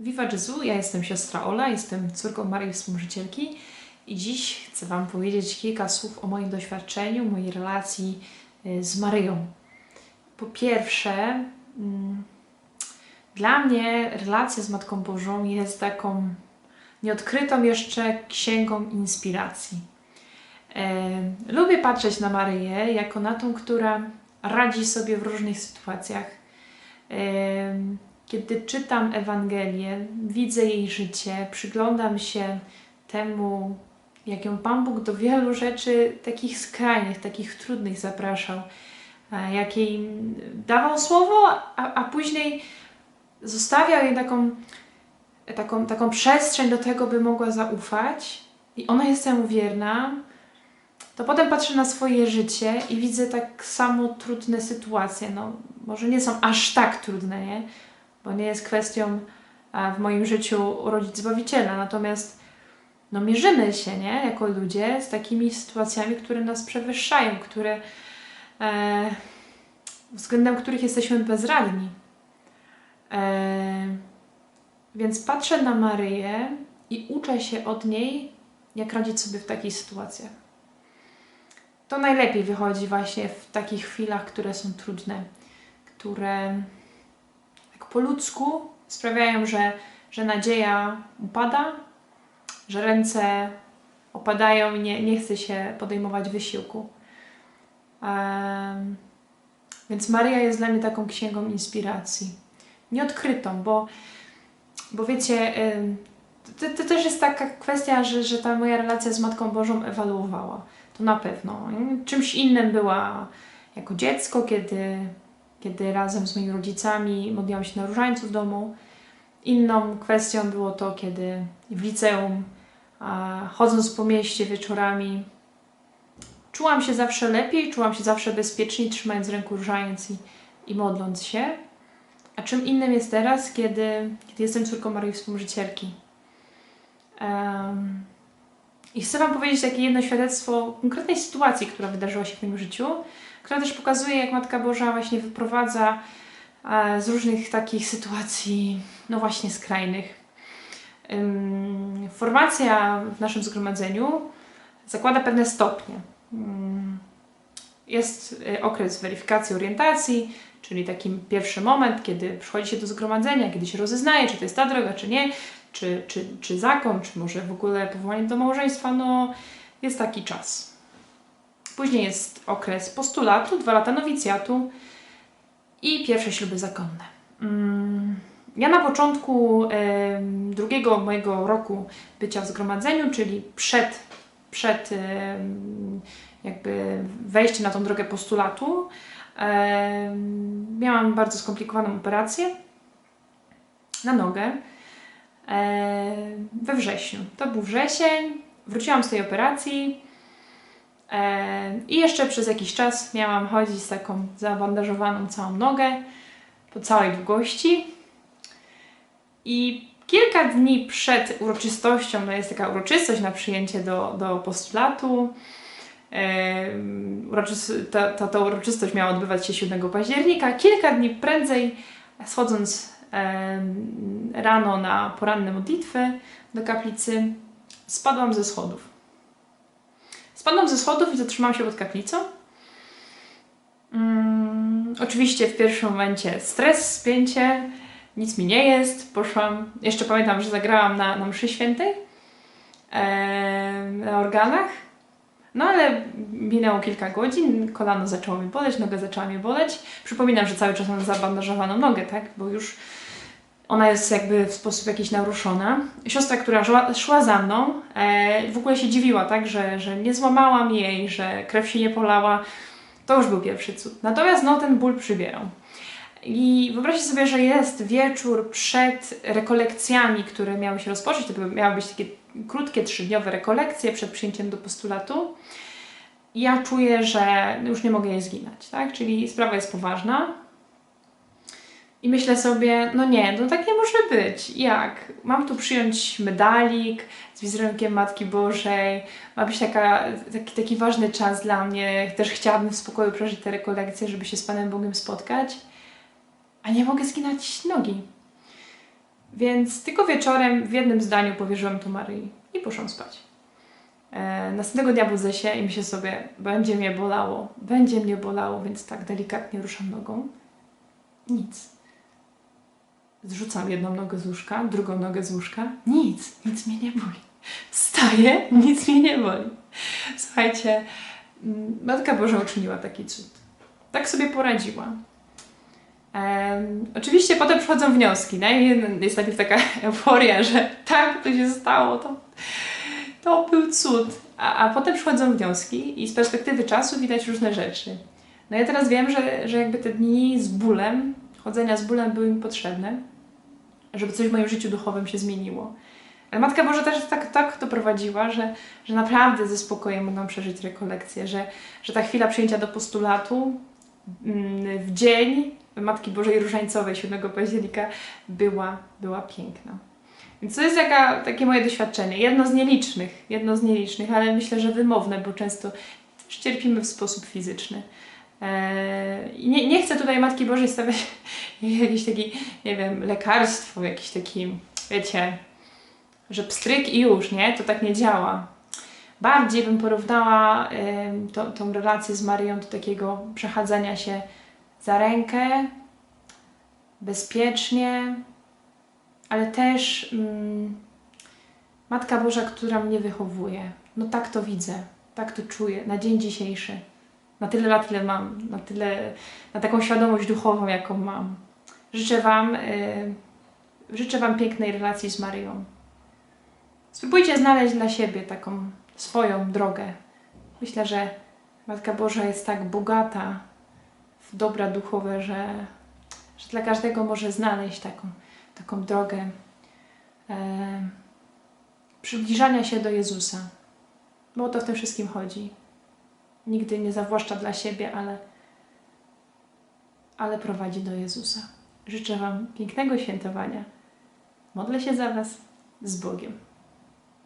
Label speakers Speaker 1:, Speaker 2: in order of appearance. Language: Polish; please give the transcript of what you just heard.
Speaker 1: Viva Jezu, ja jestem siostra Ola, jestem córką Marii Współżycielki i dziś chcę Wam powiedzieć kilka słów o moim doświadczeniu, mojej relacji y, z Maryją. Po pierwsze, mm, dla mnie relacja z Matką Bożą jest taką nieodkrytą jeszcze księgą inspiracji. E, lubię patrzeć na Maryję jako na tą, która radzi sobie w różnych sytuacjach. Kiedy czytam Ewangelię, widzę jej życie, przyglądam się temu, jak ją Pan Bóg do wielu rzeczy takich skrajnych, takich trudnych zapraszał, jak jej dawał słowo, a, a później zostawiał jej taką, taką, taką przestrzeń do tego, by mogła zaufać. I ona jest temu wierna, to potem patrzę na swoje życie i widzę tak samo trudne sytuacje. No, może nie są aż tak trudne, nie? Bo nie jest kwestią w moim życiu urodzić Zbawiciela. Natomiast no, mierzymy się, nie? Jako ludzie z takimi sytuacjami, które nas przewyższają, które, e, względem których jesteśmy bezradni. E, więc patrzę na Maryję i uczę się od niej, jak radzić sobie w takich sytuacjach to najlepiej wychodzi właśnie w takich chwilach, które są trudne, które po ludzku sprawiają, że, że nadzieja upada, że ręce opadają i nie, nie chce się podejmować wysiłku. Um, więc Maria jest dla mnie taką księgą inspiracji. Nieodkrytą, bo, bo wiecie, to, to też jest taka kwestia, że, że ta moja relacja z Matką Bożą ewoluowała to na pewno. Czymś innym była jako dziecko, kiedy, kiedy razem z moimi rodzicami modliłam się na różańcu w domu. Inną kwestią było to, kiedy w liceum, chodząc po mieście wieczorami, czułam się zawsze lepiej, czułam się zawsze bezpieczniej, trzymając w ręku różaniec i, i modląc się. A czym innym jest teraz, kiedy, kiedy jestem córką Maryi Współżycielki. Um, i chcę Wam powiedzieć takie jedno świadectwo konkretnej sytuacji, która wydarzyła się w moim życiu, która też pokazuje, jak Matka Boża właśnie wyprowadza e, z różnych takich sytuacji, no właśnie skrajnych. Formacja w naszym zgromadzeniu zakłada pewne stopnie. Jest e, okres weryfikacji orientacji, czyli taki pierwszy moment, kiedy przychodzi się do zgromadzenia, kiedy się rozeznaje, czy to jest ta droga, czy nie, czy, czy, czy zakon, czy może w ogóle powołanie do małżeństwa, no jest taki czas. Później jest okres postulatu, dwa lata nowicjatu i pierwsze śluby zakonne. Mm, ja na początku drugiego mojego roku bycia w zgromadzeniu, czyli przed, przed jakby wejściem na tą drogę postulatu, miałam bardzo skomplikowaną operację na nogę we wrześniu. To był wrzesień, wróciłam z tej operacji i jeszcze przez jakiś czas miałam chodzić z taką zabandażowaną całą nogę po całej długości. I kilka dni przed uroczystością, no jest taka uroczystość na przyjęcie do, do postulatu, ta, ta, ta uroczystość miała odbywać się 7 października. Kilka dni prędzej, schodząc rano na poranne modlitwy do kaplicy, spadłam ze schodów. Spadłam ze schodów i zatrzymałam się pod kaplicą. Um, oczywiście w pierwszym momencie stres, spięcie, nic mi nie jest. Poszłam, jeszcze pamiętam, że zagrałam na, na mszy świętej, e, na organach. No ale minęło kilka godzin, kolano zaczęło mi boleć, noga zaczęła mi boleć. Przypominam, że cały czas mam zabandażowaną nogę, tak? Bo już ona jest jakby w sposób jakiś naruszona. Siostra, która szła, za mną, e, w ogóle się dziwiła, tak, że, że nie złamałam jej, że krew się nie polała. To już był pierwszy cud. Natomiast no, ten ból przybierał. I wyobraźcie sobie, że jest wieczór przed rekolekcjami, które miały się rozpocząć. To miały być takie krótkie, trzydniowe rekolekcje przed przyjęciem do postulatu. Ja czuję, że już nie mogę jej zginąć, tak? Czyli sprawa jest poważna. I myślę sobie, no nie, no tak nie może być. Jak? Mam tu przyjąć medalik z wizerunkiem Matki Bożej, ma być taka, taki, taki ważny czas dla mnie. Też chciałabym w spokoju przeżyć te rekolekcje, żeby się z Panem Bogiem spotkać, a nie mogę zginać nogi. Więc tylko wieczorem w jednym zdaniu powierzyłam to Maryi i poszłam spać. E, następnego dnia budzę się i myślę sobie, będzie mnie bolało, będzie mnie bolało, więc tak delikatnie ruszam nogą. Nic. Zrzucam jedną nogę z łóżka, drugą nogę z łóżka. Nic, nic mnie nie boli. Wstaję, nic mnie nie boli. Słuchajcie, mm, Matka Boża uczyniła taki cud. Tak sobie poradziła. Em, oczywiście potem przychodzą wnioski? I Jest najpierw taka euforia, że tak, to się stało, to, to był cud. A, a potem przychodzą wnioski i z perspektywy czasu widać różne rzeczy. No ja teraz wiem, że, że jakby te dni z bólem, chodzenia z bólem były mi potrzebne, żeby coś w moim życiu duchowym się zmieniło. Ale Matka Boża też tak, tak to prowadziła, że, że naprawdę ze spokojem mogłam przeżyć rekolekcję, że, że ta chwila przyjęcia do postulatu mm, w dzień Matki Bożej Różańcowej 7 października była, była piękna. Więc to jest jaka, takie moje doświadczenie. Jedno z nielicznych, jedno z nielicznych, ale myślę, że wymowne, bo często cierpimy w sposób fizyczny. Eee, nie, nie chcę tutaj Matki Bożej stawiać jakiś taki, nie wiem, lekarstwo, jakiś taki, wiecie, że pstryk i już, nie? To tak nie działa. Bardziej bym porównała tą, tą relację z Marią do takiego przechadzania się za rękę, bezpiecznie, ale też mm, Matka Boża, która mnie wychowuje. No tak to widzę, tak to czuję na dzień dzisiejszy. Na tyle lat, ile mam, na tyle, na taką świadomość duchową, jaką mam. Życzę Wam, y, życzę Wam pięknej relacji z Maryją. Spróbujcie znaleźć dla siebie taką swoją drogę. Myślę, że Matka Boża jest tak bogata w dobra duchowe, że, że dla każdego może znaleźć taką, taką drogę e, przybliżania się do Jezusa. Bo o to w tym wszystkim chodzi. Nigdy nie zawłaszcza dla siebie, ale, ale prowadzi do Jezusa. Życzę Wam pięknego świętowania. Modlę się za Was z Bogiem.